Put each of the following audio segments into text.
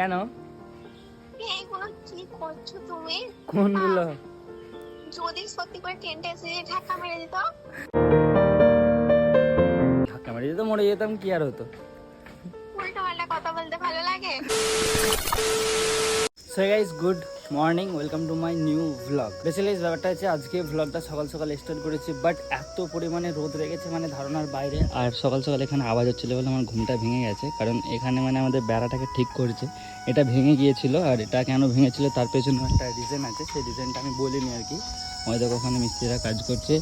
কেন? এইগুলো কি করছ তুমি? কোনগুলো? যদি সত্যি করে ট্রেনটা এসে ধাক্কা মেরে দিত? ধাক্কা মারি দিত মরে যেতাম কি আর হতো? উল্টো পাল্টা কথা বলতে ভালো লাগে। So guys good morning, welcome to my new vlog basically ব্যাপারটা হচ্ছে, আজকে ভ্লগটা সকাল সকাল স্টার্ট করেছি বাট এত পরিমাণে রোদ রেগেছে মানে ধারণার বাইরে। আর সকাল সকাল এখানে আওয়াজ হচ্ছিল বলে আমার ঘুমটা ভেঙে গেছে, কারণ এখানে মানে আমাদের বেড়াটাকে ঠিক করেছে। এটা ভেঙে গিয়েছিল, আর এটা কেন ভেঙেছিল তার পেছনে একটা রিজন আছে, সেই রিজনটা আমি বলিনি আর কি। হয়তো ওখানে মিস্ত্রিরা কাজ করছে।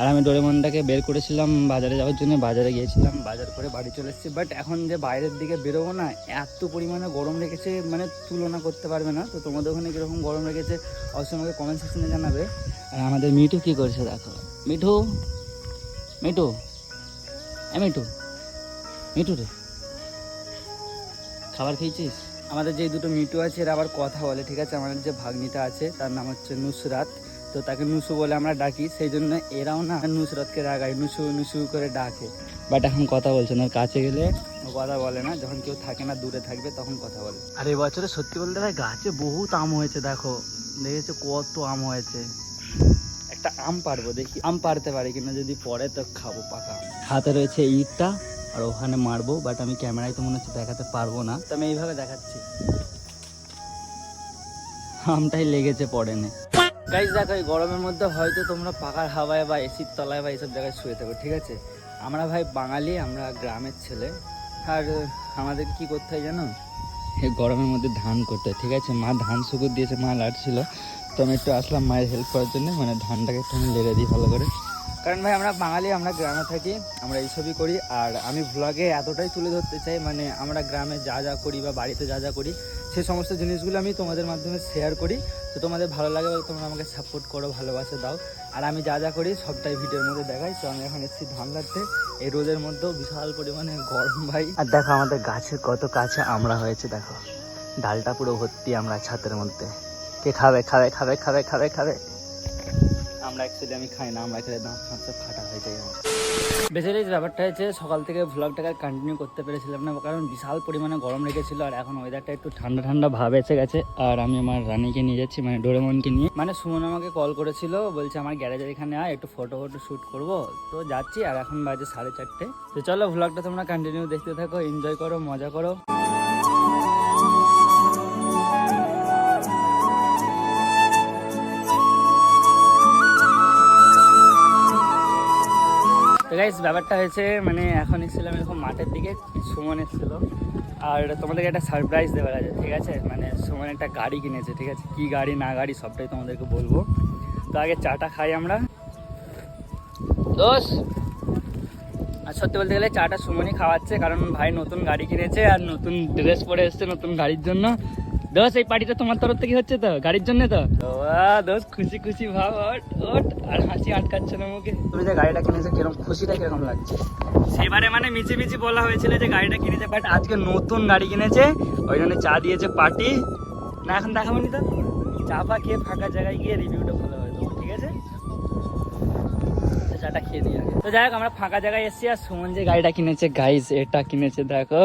আর আমি ডোরেমনটাকে বের করেছিলাম বাজারে যাওয়ার জন্য, বাজারে গিয়েছিলাম, বাজার করে বাড়ি চলে এসেছি। বাট এখন যে বাইরের দিকে বেরোবো না, এত পরিমাণে গরম রেখেছে মানে তুলনা করতে পারবে না। তো তোমাদের ওখানে কীরকম গরম লেগেছে অবশ্যই আমাকে কমেন্ট সেকশনে জানাবে। আর আমাদের মিঠু কী করছে দেখো। মিঠু? মিঠু? হ্যাঁ মিঠু? মিঠু রে। খাবার খেয়েছিস? আমাদের যে দুটো মিটু আছে, এরা আবার কথা বলে, ঠিক আছে? আমাদের যে ভাগ্নিটা আছে, তার নাম হচ্ছে নুসরাত। তো তাকে নুসু বলে আমরা ডাকি সেই জন্য এরাও না নুসরতকে রাগায় নুসু নুসু করে ডাকে। বাট এখন কথা বলছে না কাছে গেলে ও কথা বলে না যখন কেউ থাকে না দূরে থাকবে তখন কথা বলে। আর এবছরে সত্যি বলতে ভাই গাছে বহুত আম হয়েছে দেখো। দেখেছ কত আম হয়েছে? একটা আম পারব দেখি আম পারতে পারি কিনা যদি পরে তো খাব পাকা হাতে রয়েছে ইটটা আর ওখানে মারবো বাট আমি ক্যামেরায় তো মনে হচ্ছে দেখাতে পারব না। তো আমি এইভাবে দেখাচ্ছি। আমটাই লেগেছে পড়ে নে গাইজ দেখো, এই গরমের মধ্যে হয়তো তোমরা পাকার হাওয়ায় বা এসির তলায় বা এইসব জায়গায় শুয়ে থাকো, ঠিক আছে? আমরা ভাই বাঙালি, আমরা গ্রামের ছেলে। আর আমাদের কি করতে হয় জানো? এই গরমের মধ্যে ধান করতে হয়, ঠিক আছে? মা ধান শুকুর দিয়েছে, মা লাড়ছিল তো আমি একটু আসলাম মায়ের হেল্প করার জন্য মানে ধানটাকে একটু আমি লেড়ে দিই ভালো করে। কারণ ভাই, আমরা বাঙালি, আমরা গ্রামে থাকি, আমরা এইসবই করি। আর আমি ভ্লগে এতটাই তুলে ধরতে চাই মানে আমরা গ্রামে যা যা করি বা বাড়িতে যা যা করি সেই সমস্ত জিনিসগুলো আমি তোমাদের মাধ্যমে শেয়ার করি। তো তোমাদের ভালো লাগে তোমরা আমাকে সাপোর্ট করো, ভালোবাসা দাও। আর আমি যা যা করি সবটাই ভিডিওর মধ্যে দেখাই। তো আমি এখন এসেছি ধান লাগতে এই রোদের মধ্যেও বিশাল পরিমাণে গরম ভাই। আর দেখো আমাদের গাছের কত কাছে আমরা হয়েছে, দেখো। ডালটা পুরো ভর্তি আমরা ছাতের মধ্যে। কে খাবে খাবে খাবে খাবে খাবে খাবে? আমরা অ্যাকচুয়ালি আমি খাই না, আমরা খেলে দাঁত ফাঁস ফাটা হয়ে যায়। বেসিক্যালি ব্যাপারটা হচ্ছে, সকাল থেকে ভ্লগটাকে কন্টিনিউ করতে পেরেছিলাম না, কারণ বিশাল পরিমাণে গরম লেগেছিল আর এখন ওয়েদারটা একটু ঠান্ডা ঠান্ডা ভাব এসে গেছে। আর আমি আমার রানীকে নিয়ে যাচ্ছি মানে ডোরেমনকে নিয়ে। মানে সুমন আমাকে কল করেছিল, বলছে আমার গ্যারেজের এখানে আয়, একটু ফটো ফটো শ্যুট করব। তো যাচ্ছি আর এখন বাজে সাড়ে চারটে। তো চলো ভ্লগটা তোমরা কন্টিনিউ দেখতে থাকো এনজয় করো, মজা করো। গাইস ব্যাপারটা হয়েছে মানে এখন এসেছিলাম এরকম মাঠের দিকে, সুমন এসেছিল। আর তোমাদেরকে একটা সারপ্রাইজ দেওয়ার আছে, ঠিক আছে? মানে সুমন একটা গাড়ি কিনেছে, ঠিক আছে? কি গাড়ি, না গাড়ি, সবটাই তোমাদেরকে বলব। তো আগে চাটা খাই আমরা। দোষ আর সত্যি বলতে গেলে চাটা সুমনই খাওয়াচ্ছে, কারণ ভাই নতুন গাড়ি কিনেছে আর নতুন ড্রেস পরে এসছে নতুন গাড়ির জন্য। দোষ এই পার্টিটা তোমার তরফ থেকে হচ্ছে তো গাড়ির জন্য তো? দোষ খুশি খুশি ভাব ওট ওট আর হাসি আটকাচ্ছে না মুখে। তুমি যে গাড়িটা কিনেছো কীরকম খুশিটা কীরকম লাগছে? সেবারে মানে মিচি মিচি বলা হয়েছিল যে গাড়িটা কিনেছে বাট আজকে নতুন গাড়ি কিনেছে ওই জন্য চা দিয়েছে পার্টি। না এখন দেখাবো নি তো। চা পা খেয়ে ফাঁকা জায়গায় গিয়ে রিভিউটা ভালো হয় তোমার ঠিক আছে? তো চাটা খেয়ে দিয়ে আগে। তো যাই হোক আমরা ফাঁকা জায়গায় এসেছি আর সুমন যে গাড়িটা কিনেছে গাইস এটা কিনেছে দেখো।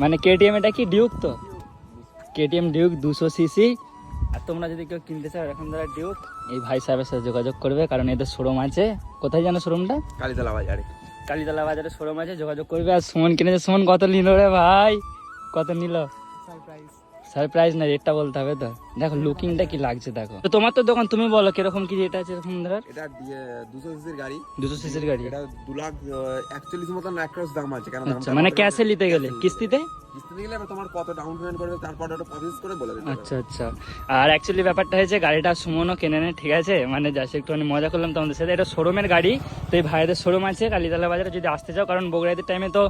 মানে কেটিএম এটা কি ডিউক তো? কেটিএম ডিউক দুশো সিসি আর তোমরা যদি কেউ কিনতে চাও এখন ধরো ডিউক এই ভাই সাহেবের সাথে যোগাযোগ করবে কারণ এদের শোরুম আছে। কোথায় জানো শোরুমটা কালীতলা বাজারে। কালীতলা বাজারে শোরুম আছে যোগাযোগ করবে। আর সুমন কিনেছে সুমন কত নিল রে ভাই? কত নিল? সারপ্রাইজ না রেটটা বলতে হবে তো। দেখো লুকিংটা কি লাগছে দেখো। তো তোমার তো দোকান তুমি বলো কীরকম কি রেট আছে এরকম ধর এটা দুশো সিসির গাড়ি। দুশো সিসির গাড়ি? এটা দু লাখ একচল্লিশ মতন একরস দাম আছে কেন আচ্ছা মানে ক্যাশে নিতে গেলে? কিস্তিতে? আচ্ছা আচ্ছা। আর অ্যাকচুয়ালি ব্যাপারটা হয়েছে, গাড়িটা সুমনও কেনে নেয়, ঠিক আছে? মানে জাস্ট একটুখানি মজা করলাম তোমাদের সাথে। এটা শোরুমের গাড়ি, তো এই ভাইদের শোরুম আছে কালীতলা বাজারে যদি আসতে চাও, কারণ বগুড়াইদের টাইমে তো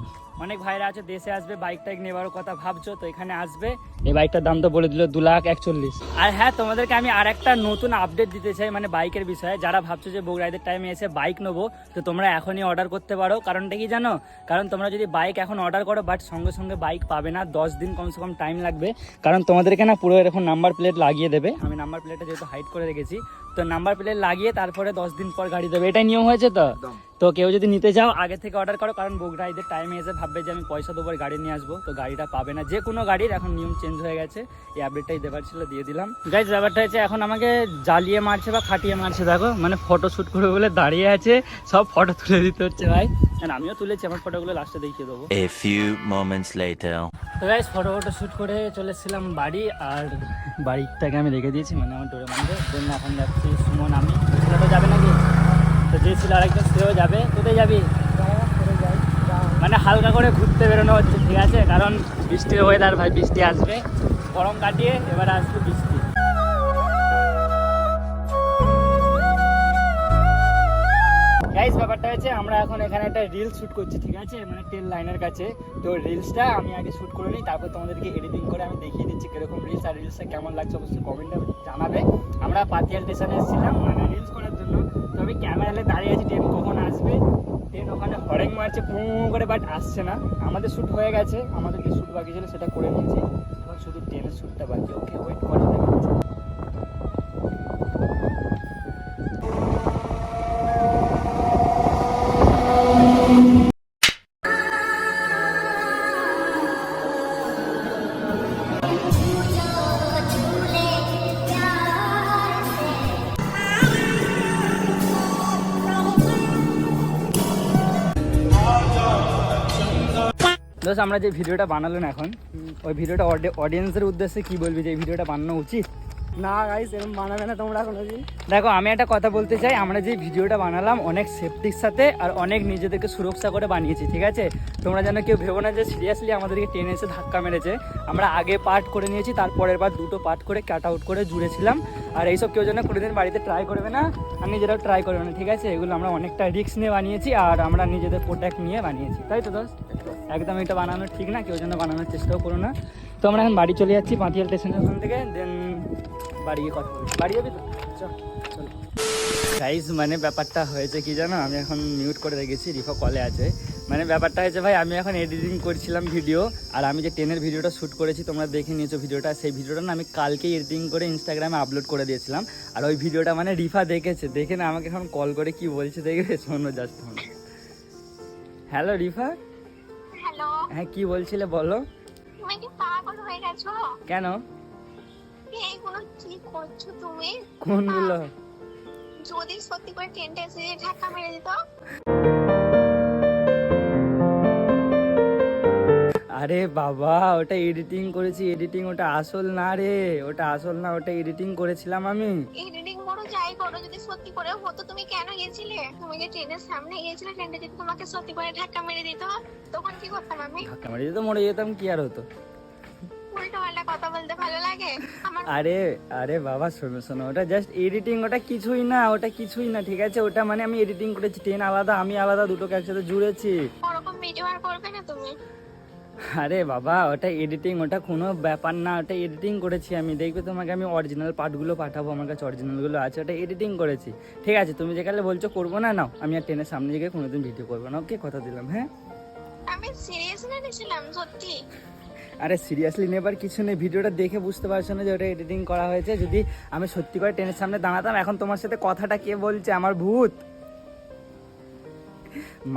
অনেক ভাইরা আছে, দেশে আসবে বাইক টাইক নেওয়ার কথা ভাবছ, তো এখানে আসবে। এই বাইকটার দাম তো বলে দিল দু লাখ একচল্লিশ। আর হ্যাঁ তোমাদেরকে আমি আর একটা নতুন আপডেট দিতে চাই মানে বাইকের বিষয়ে। যারা ভাবছ যে বগুড়াইদের টাইমে এসে বাইক নেব, তো তোমরা এখনই অর্ডার করতে পারো। কারণটা কি জানো? কারণ তোমরা যদি বাইক এখন অর্ডার করো বাট সঙ্গে সঙ্গে বাইক পাবে না দশ দিন কমসে কম টাইম লাগবে। কারণ তোমাদেরকে না পুরো এরকম নাম্বার প্লেট লাগিয়ে দেবে। আমি নাম্বার প্লেটটা যেহেতু হাইড করে রেখেছি তো নাম্বার প্লেট লাগিয়ে তারপরে দশ দিন পর গাড়ি দেবে। এটাই নিয়ম হয়েছে তো? তো কেউ যদি নিতে চাও আগে থেকে অর্ডার করো কারণ বগুড়া এদের টাইমে এসে ভাববে যে আমি পয়সা দেবো গাড়ি নিয়ে আসব তো গাড়িটা পাবে না। যে কোনো গাড়ির এখন নিয়ম চেঞ্জ হয়ে গেছে। এই আপডেটটাই দেবার ছিল দিয়ে দিলাম। গাইজ ব্যাপারটা হচ্ছে এখন আমাকে জ্বালিয়ে মারছে বা খাটিয়ে মারছে দেখো মানে ফটো শ্যুট করবে বলে দাঁড়িয়ে আছে সব ফটো তুলে দিতে হচ্ছে ভাই। আর আমিও তুলেছি আমার ফটোগুলো লাস্টে দেখিয়ে দেবো। A few moments later. তো গাইজ ফটো ফটো শ্যুট করে চলে এসেছিলাম বাড়ি আর বাড়িটাকে আমি রেখে দিয়েছি মানে আমার ডোরে মধ্যে। জন্য এখন যাচ্ছি সুমন আমি। ছেলেটা যাবে নাকি? তো যে ছিল আরেকজন সেও যাবে। কোথায় যাবি? মানে হালকা করে ঘুরতে বেরোনো হচ্ছে ঠিক আছে? কারণ বৃষ্টির ওয়েদার ভাই বৃষ্টি আসবে। গরম কাটিয়ে এবার আসবে বৃষ্টি গাইস ব্যাপারটা হচ্ছে আমরা এখন এখানে একটা রিল শুট করছি, ঠিক আছে? মানে টেন লাইনের কাছে। তো রিলসটা আমি আগে শুট করে নিই, তারপর তোমাদেরকে এডিটিং করে আমি দেখিয়ে দিচ্ছি কীরকম রিলস আর রিলসটা কেমন লাগছে অবশ্যই কমেন্টে জানাবে। আমরা পাতিয়াল স্টেশনে এসেছিলাম মানে রিলস করার জন্য। তো আমি ক্যামেরালে দাঁড়িয়ে আছি ট্রেন কখন আসবে? ট্রেন ওখানে হরেং মারছে, পু করে বাট আসছে না। আমাদের শ্যুট হয়ে গেছে আমাদের যে শ্যুট বাকি ছিল, সেটা করে নিয়েছি। এখন শুধু ট্রেনের শ্যুটটা বাকি ওকে ওয়েট করে দেখাচ্ছি দোস্ত আমরা যে ভিডিওটা বানালেন এখন ওই ভিডিওটা অডিয়েন্সের উদ্দেশ্যে কি বলবি যে এই ভিডিওটা বানানো উচিত? না গাইস এরকম বানাবে না তোমরা কোনোদিন দেখো আমি একটা কথা বলতে চাই আমরা যে ভিডিওটা বানালাম অনেক সেফটির সাথে আর অনেক নিজেদেরকে সুরক্ষা করে বানিয়েছি ঠিক আছে? তোমরা যেন কেউ ভেবো না যে সিরিয়াসলি আমাদেরকে টেনে এসে ধাক্কা মেরেছে। আমরা আগে পার্ট করে নিয়েছি তারপরের বার দুটো পার্ট করে কাট আউট করে জুড়েছিলাম। আর এইসব কেউ যেন কোনোদিন বাড়িতে ট্রাই করবে না আর নিজেরাও ট্রাই করবে না ঠিক আছে? এগুলো আমরা অনেকটা রিস্ক নিয়ে বানিয়েছি আর আমরা নিজেদের প্রোডাক্ট নিয়ে বানিয়েছি। তাই তো দোস্ত? একদম এটা বানানো ঠিক না, কেউ যেন বানানোর চেষ্টাও করো না। তো আমরা এখন বাড়ি চলে যাচ্ছি পাঁচিয়াল স্টেশনের ওখান থেকে দেন বাড়ি গিয়ে কথা বলব। বাড়ি যাবি তো? চল গাইজ মানে ব্যাপারটা হয়েছে কি জানো? আমি এখন মিউট করে রেখেছি, রিফা কলে আছে। মানে ব্যাপারটা হয়েছে ভাই, আমি এখন এডিটিং করছিলাম ভিডিও আর আমি যে টেনের ভিডিওটা শ্যুট করেছি, তোমরা দেখে নিয়েছো ভিডিওটা সেই ভিডিওটা না আমি কালকেই এডিটিং করে ইনস্টাগ্রামে আপলোড করে দিয়েছিলাম। আর ওই ভিডিওটা মানে রিফা দেখেছে। দেখে না আমাকে এখন কল করে কি বলছে দেখবে শোনো জাস্ট হ্যালো রিফা? হ্যাঁ কি বলছিলে বলো? তুমি কি পাগল হয়ে গেছো? কেন? এইগুলো কি করছ তুমি? কোনগুলো? যদি সত্যি করে ট্রেনটা এসে ধাক্কা মেরে দিত। আরে বাবা ওটা এডিটিং করেছি এডিটিং ওটা আসল না রে। ওটা আসল না ওটা এডিটিং করেছিলাম আমি। এডিটিং যাই করো যদি সত্যি করে হতো তুমি কেন গেছিলে? তুমি যে ট্রেনের সামনে গিয়েছিলে ট্রেনটা যদি তোমাকে সত্যি করে ধাক্কা মেরে দিত তখন কি করতাম আমি? ধাক্কা মারি তো মরে যেতাম কি আর হতো? কথা বলতে ভালো লাগে? আরে আরে বাবা শোনো শোনো ওটা জাস্ট এডিটিং ওটা কিছুই না ওটা কিছুই না ঠিক আছে? ওটা মানে আমি এডিটিং করেছি ট্রেন আলাদা আমি আলাদা দুটোকে একসাথে জুড়েছি। ওরকম ভিডিও আর করবে না তুমি? আরে বাবা ওটা এডিটিং ওটা কোনো ব্যাপার না ওটা এডিটিং করেছি আমি। দেখবে তোমাকে আমি অরিজিনাল পার্টগুলো পাঠাবো আমার কাছে অরিজিনালগুলো আছে ওটা এডিটিং করেছি। ঠিক আছে তুমি যেখানে বলছো করব না নাও। আমি আর ট্রেনের সামনে গিয়ে কোনোদিন ভিডিও করব না ওকে কথা দিলাম হ্যাঁ? আমি নিয়েছিলাম সত্যি। আরে সিরিয়াসলি নেবার কিছু নেই ভিডিওটা দেখে বুঝতে পারছ না যে ওটা এডিটিং করা হয়েছে। যদি আমি সত্যি করে ট্রেনের সামনে দাঁড়াতাম এখন তোমার সাথে কথাটা কে বলছে? আমার ভূত।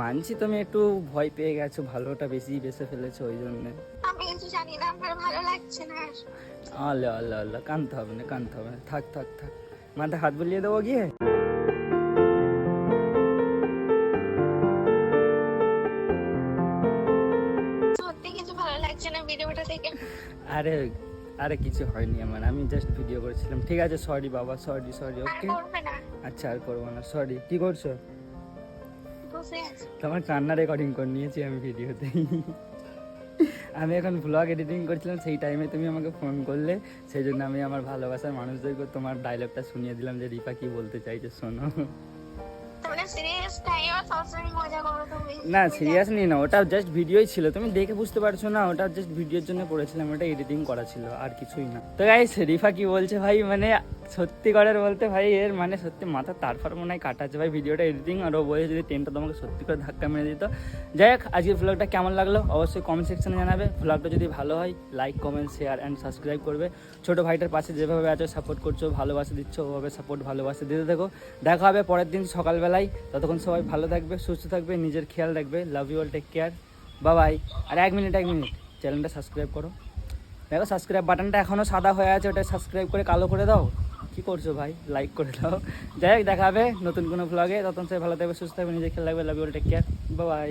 মানছি তুমি একটু ভয় পেয়ে গেছো ভালোটা বেশি বেসে ফেলেছো ওই জন্য। আমি কিছু জানি না আমার ভালো লাগছে না আল্লাহ আল্লাহ আল্লাহ কানতে হবে না কানতে হবে না। থাক থাক থাক। মাথায় হাত বুলিয়ে দেবো গিয়ে? সত্যি কিছু ভালো লাগছে না ভিডিওটা দেখে। আরে আরে কিছু হয়নি আমার আমি জাস্ট ভিডিও করেছিলাম। ঠিক আছে সরি বাবা সরি সরি ওকে আচ্ছা আর করব না সরি কি করছ? তোমার কান্না রেকর্ডিং করে, নিয়েছি আমি ভিডিওতে আমি এখন ব্লগ এডিটিং করছিলাম, সেই টাইমে তুমি আমাকে ফোন করলে সেই জন্য আমি আমার ভালোবাসার মানুষদেরকে তোমার ডায়লগটা শুনিয়ে দিলাম যে, রিপা কি বলতে চাইছে শোনো করো না সিরিয়াস নিয়ে না ওটা জাস্ট ভিডিওই ছিল। তুমি দেখে বুঝতে পারছ না ওটা জাস্ট ভিডিওর জন্য করেছিলাম ওটা এডিটিং করা ছিল আর কিছুই না। তো গাইস রিফা কি বলছে ভাই? মানে সত্যি করার বলতে ভাই এর মানে সত্যি মাথা তারপর মনে হয় কাটাচ্ছে ভাই ভিডিওটা এডিটিং আর ও বলছে যদি ট্রেনটা তোমাকে সত্যি করে ধাক্কা মেরে দিত। যাই হোক আজকের ভ্লগটা কেমন লাগল অবশ্যই কমেন্ট সেকশনে জানাবে। ভ্লগটা যদি ভালো হয় like comment share and subscribe করবে। ছোটো ভাইটার পাশে যেভাবে আছো সাপোর্ট করছ ভালোবাসা দিচ্ছ ওভাবে সাপোর্ট ভালোবাসা দিতে থাকো। দেখা হবে পরের দিন সকালবেলায়। ততক্ষণ সবাই ভালো থাকবে, সুস্থ থাকবে, নিজের খেয়াল রাখবে। Love you all take care বা বাই আর এক মিনিট এক মিনিট। চ্যানেলটা সাবস্ক্রাইব করো। দেখো সাবস্ক্রাইব বাটনটা এখনও সাদা হয়ে আছে, ওটা সাবস্ক্রাইব করে কালো করে দাও। কি করছ ভাই? লাইক করে দাও। যাই হোক দেখাবে নতুন কোনো ব্লগে তখন সবাই ভালো থাকবে, সুস্থ থাকবে, নিজের খেয়াল রাখবে। Love you all take care বা বাই